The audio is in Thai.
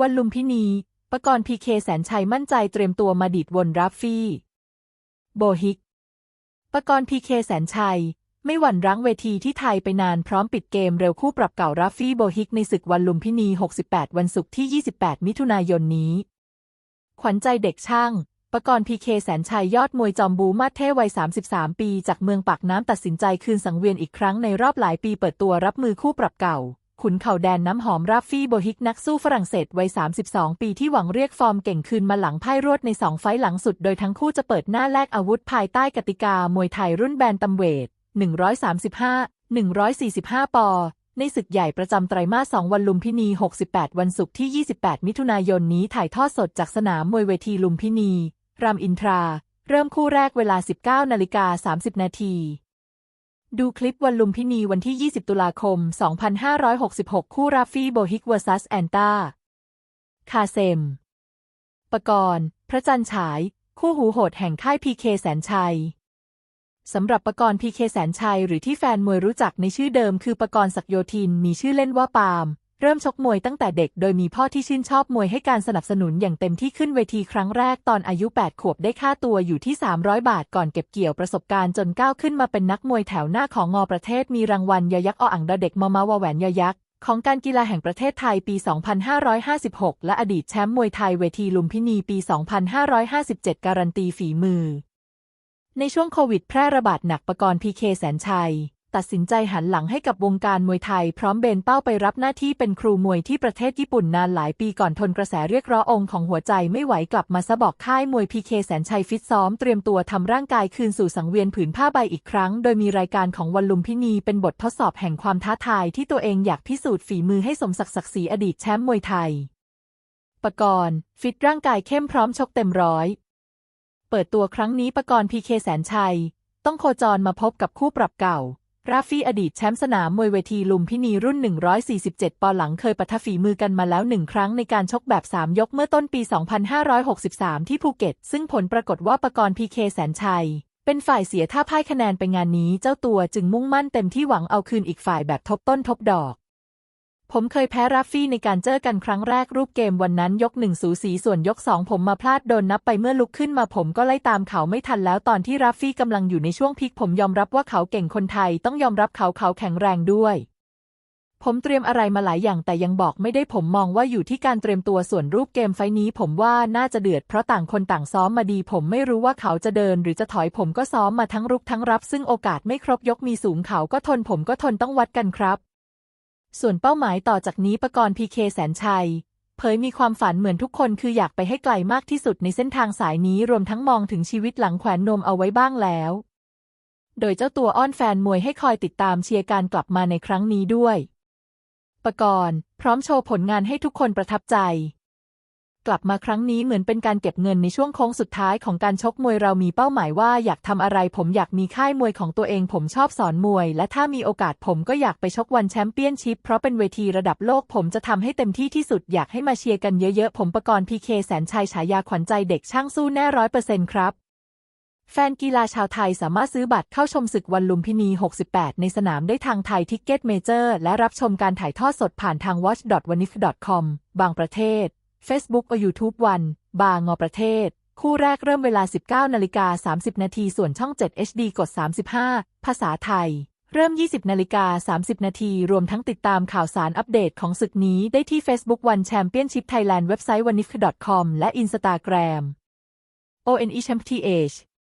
วันลุมพินีปกรณ์พีเคแสนชัยมั่นใจเตรียมตัวมาดีดวนราฟฟี่ โบฮิกปกรณ์พีเคแสนชัย ไม่หวั่นรั้งเวทีที่ไทยไปนานพร้อมปิดเกมเร็วคู่ปรับเก่าราฟฟี่โบฮิกในศึกวันลุมพินี 68 วันศุกร์ที่ 28 มิถุนายนนี้ ขวัญใจเด็กช่างปกรณ์พีเคแสนชัยยอดมวยจอมบูมาเทวัย 33 ปี จากเมืองปากน้ำตัดสินใจคืนสังเวียนอีกครั้งในรอบหลายปีเปิดตัวรับมือคู่ปรับเก่า ขุนเข่าแดนน้ำหอมราฟฟี่โบฮิกนักสู้ฝรั่งเศสวัย 32 ปีที่หวังเรียกฟอร์มเก่งคืนมาหลังพ่ายรวดใน2ไฟต์หลังสุดโดยทั้งคู่จะเปิดหน้าแลกอาวุธภายใต้กติกามวยไทยรุ่นแบนตัมเวท 135 145 ปอในศึกใหญ่ประจำไตรมาส 2 วันลุมพินี 68 วันศุกร์ที่ 28 มิถุนายนนี้ถ่ายทอดสดจากสนามมวยเวทีลุมพินี รามอินทรา เริ่มคู่แรกเวลา 19นาฬิกา30 นาที ดูคลิปวันลุมพินีวันที่ 20 ตุลาคม 2566 คู่ราฟฟี่โบฮิกเวอร์ซัสแอนตาคาเซม ปกรณ์ พระจันทร์ฉาย คู่หูโหดแห่งค่ายพีเคแสนชัย สำหรับปกรณ์พีเคแสนชัยหรือที่แฟนมวยรู้จักในชื่อเดิมคือปกรณ์ศักโยธินมีชื่อเล่นว่าปาล์ม เริ่มชกมวยตั้งแต่เด็กโดยมีพ่อที่ชื่นชอบมวยให้การสนับสนุนอย่างเต็มที่ขึ้นเวทีครั้งแรกตอนอายุ 8 ขวบได้ค่าตัวอยู่ที่ 300 บาทก่อนเก็บเกี่ยวประสบการณ์จนก้าวขึ้นมาเป็นนักมวยแถวหน้าของงอประเทศมีรางวัลยอยักษ์ออ่างดอเด็กมามาวาแหวนยอยักษ์ของการกีฬาแห่งประเทศไทยปี 2556 และอดีตแชมป์มวยไทยเวทีลุมพินีปี 2557 การันตีฝีมือ ในช่วงโควิดแพร่ระบาดหนักประกรณ์พีเคแสนชัย ตัดสินใจหันหลังให้กับวงการมวยไทย พร้อมเบนเป้าไปรับหน้าที่เป็นครูมวยที่ประเทศญี่ปุ่นนานหลายปีก่อนทนกระแสเรียกร้ององค์ของหัวใจไม่ไหวกลับมาซะบอกค่ายมวยพีเคแสนชัยฟิตซ้อมเตรียมตัวทำร่างกายคืนสู่สังเวียนผืนผ้าใบอีกครั้ง โดยมีรายการของวันลุมพินีเป็นบททดสอบแห่งความท้าทายที่ตัวเองอยากพิสูจน์ฝีมือให้สมศักดิ์ศักดิ์ศรีอดีตแชมป์มวยไทยปกรณ์ฟิตร่างกายเข้มพร้อมชกเต็มร้อยเปิดตัวครั้งนี้ปกรณ์พีเคแสนชัยต้องโคจรมาพบกับคู่ปรับเก่า ราฟี่อดีตแชมป์สนามมวยเวทีลุมพินีรุ่น 147 ปอนด์หลังเคยปะทะฝีมือกันมาแล้วหนึ่งครั้งในการชกแบบ 3 ยกเมื่อต้นปี 2563 ที่ภูเก็ต ซึ่งผลปรากฏว่าปกรณ์พีเคแสนชัย เป็นฝ่ายเสียท่าพ่ายคะแนนไปงานนี้ เจ้าตัวจึงมุ่งมั่นเต็มที่หวังเอาคืนอีกฝ่ายแบบทบต้นทบดอก ผมเคยแพ้ราฟฟี่ในการเจอกันครั้งแรกรูปเกมวันนั้นยกหนึ่งสูสีส่วนยกสองผมมาพลาดโดนนับไปเมื่อลุกขึ้นมาผมก็ไล่ตามเขาไม่ทันแล้วตอนที่ราฟฟี่กำลังอยู่ในช่วงพีคผมยอมรับว่าเขาเก่งคนไทยต้องยอมรับเขาเขาแข็งแรงด้วย ผมเตรียมอะไรมาหลายอย่างแต่ยังบอกไม่ได้ผมมองว่าอยู่ที่การเตรียมตัวส่วนรูปเกมไฟท์นี้ผมว่าน่าจะเดือดเพราะต่างคนต่างซ้อมมาดี ผมไม่รู้ว่าเขาจะเดิน หรือจะถอยผมก็ซ้อมมาทั้งรุกทั้งรับ ซึ่งโอกาสไม่ครบยกมีสูงเขาก็ทนผมก็ทนต้องวัดกันครับ ส่วนเป้าหมายต่อจากนี้ประกรณ์พีเคแสนชัย เผยมีความฝันเหมือนทุกคนคืออยากไปให้ไกลมากที่สุดในเส้นทางสายนี้รวมทั้งมองถึงชีวิตหลังแขวนนมเอาไว้บ้างแล้ว โดยเจ้าตัวอ้อนแฟนมวยให้คอยติดตามเชียร์การกลับมาในครั้งนี้ด้วย ประกรณ์พร้อมโชว์ผลงานให้ทุกคนประทับใจ กลับมาครั้งนี้เหมือนเป็นการเก็บเงินในช่วงโค้งสุดท้ายของการชกมวยเรามีเป้าหมายว่าอยากทำอะไรผมอยากมีค่ายมวยของตัวเองผมชอบสอนมวย และถ้ามีโอกาสผมก็อยากไปชกวันแชมเปี้ยนชิพเพราะเป็นเวทีระดับโลกผมจะทำให้เต็มที่ที่สุดอยากให้มาเชียร์กันเยอะๆ ผมประกรณ์พีเคแสนชัยฉายาขวัญใจเด็กช่างสู้แน่ร้อยเปอร์เซ็นต์ครับแฟนกีฬาชาวไทยสามารถซื้อบัตรเข้าชมศึกวันลุมพินี 68 ในสนามได้ทางไทยทิกเก็ตเมเจอร์และรับชมการถ่ายทอดสดผ่านทาง watch.wanif.com บางประเทศ Facebook และ YouTube วัน บางอประเทศ คู่แรกเริ่มเวลา 19นาฬิกา30 นาที ส่วนช่อง 7 HD กด 35 ภาษาไทย เริ่ม 20นาฬิกา30 นาที รวมทั้งติดตามข่าวสารอัปเดตของศึกนี้ได้ที่ Facebook วัน Championship Thailand เว็บไซต์ wanif.com และ Instagram ONE Championship